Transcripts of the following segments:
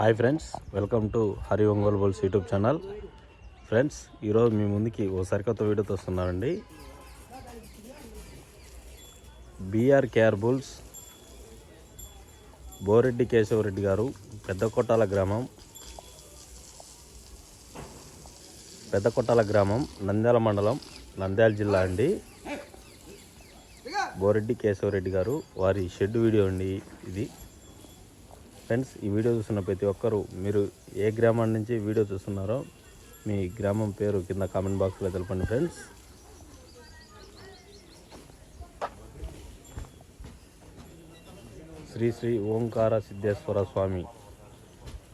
Hi friends welcome to Hari Ongole bulls YouTube channel friends ఈరోజు మీ ముందుకి ఓ సరికొత్త వీడియోతో వస్తున్నానండి. BR KR bulls Boreddy Keshavareddy garu పెద్ద కొట్టాల గ్రామం పెద్ద కొట్టాల గ్రామం నంద్యాల మండలం నంద్యాల జిల్లా అండి. బోరెడ్డి కేశవరెడ్డి గారు వారి షెడ్ వీడియో అండి ఇది. ఫ్రెండ్స్ ఈ వీడియో చూస్తున్న ప్రతి ఒక్కరూ మీరు ఏ గ్రామం నుంచి వీడియో చూస్తున్నారో మీ గ్రామం పేరు కింద కామెంట్ బాక్స్లో తెలపండి ఫ్రెండ్స్. శ్రీ శ్రీ ఓంకార సిద్ధేశ్వర స్వామి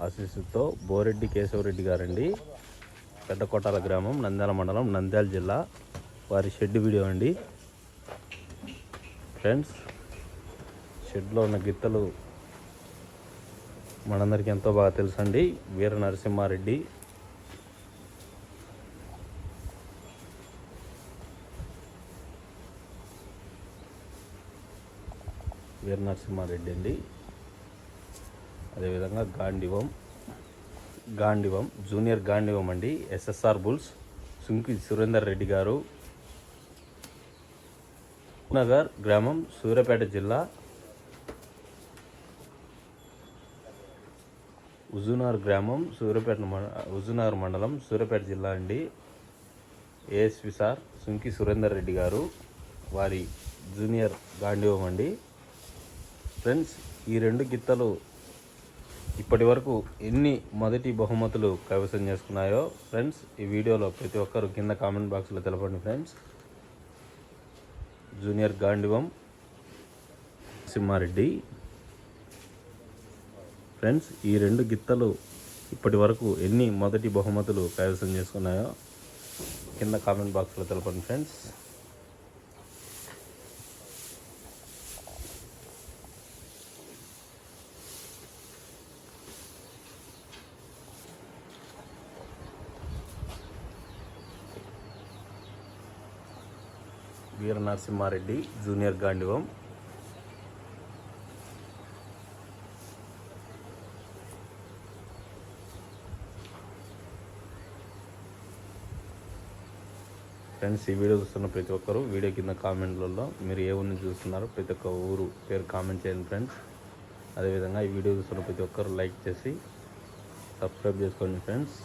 ఆశీస్సుతో బోరెడ్డి కేశవరెడ్డి గారండి. పెద్దకోటాల గ్రామం నంద్యాల మండలం నంద్యాల జిల్లా. వారి షెడ్ వీడియో అండి. ఫ్రెండ్స్ షెడ్లో ఉన్న గిత్తలు మనందరికీ ఎంతో బాగా తెలుసండి. వీర నరసింహారెడ్డి. వీర నరసింహారెడ్డి అండి. అదేవిధంగా గాండివం. గాండివం జూనియర్ గాండివం అండి. SSR bulls Sunki Surender Reddy garu. Nagar గ్రామం సూర్యాపేట జిల్లా. ఉజునార్ గ్రామం సూర్యాపేట మండ ఉజునార్ మండలం సూర్యాపేట జిల్లా అండి. ఏఎస్వి సార్ సుంకి సురేందర్ రెడ్డి గారు వారి జూనియర్ గాంధీవం అండి. ఫ్రెండ్స్ ఈ రెండు గిత్తలు ఇప్పటి వరకు ఎన్ని మొదటి బహుమతులు కైవసం చేసుకున్నాయో ఫ్రెండ్స్ ఈ వీడియోలో ప్రతి ఒక్కరు కింద కామెంట్ బాక్స్లో తెలపండి friends. Junior Gandivam Simhareddy. Friends ఈ రెండు గిత్తలు ఇప్పటి వరకు ఎన్ని మొదటి బహుమతులు కైవసం చేసుకున్నాయో కింద కామెంట్ బాక్స్లో తెలపండి friends. Veera Narasimhareddy junior Gandivam. Friends ఈ వీడియో చూస్తున్న ప్రతి ఒక్కరు వీడియో కింద కామెంట్లలో మీరు ఏ ఊరిని చూస్తున్నారో ప్రతి ఒక్క ఊరు పేరు కామెంట్ చేయండి ఫ్రెండ్స్. అదేవిధంగా ఈ వీడియో చూస్తున్న ప్రతి ఒక్కరు లైక్ చేసి సబ్స్క్రైబ్ చేసుకోండి ఫ్రెండ్స్.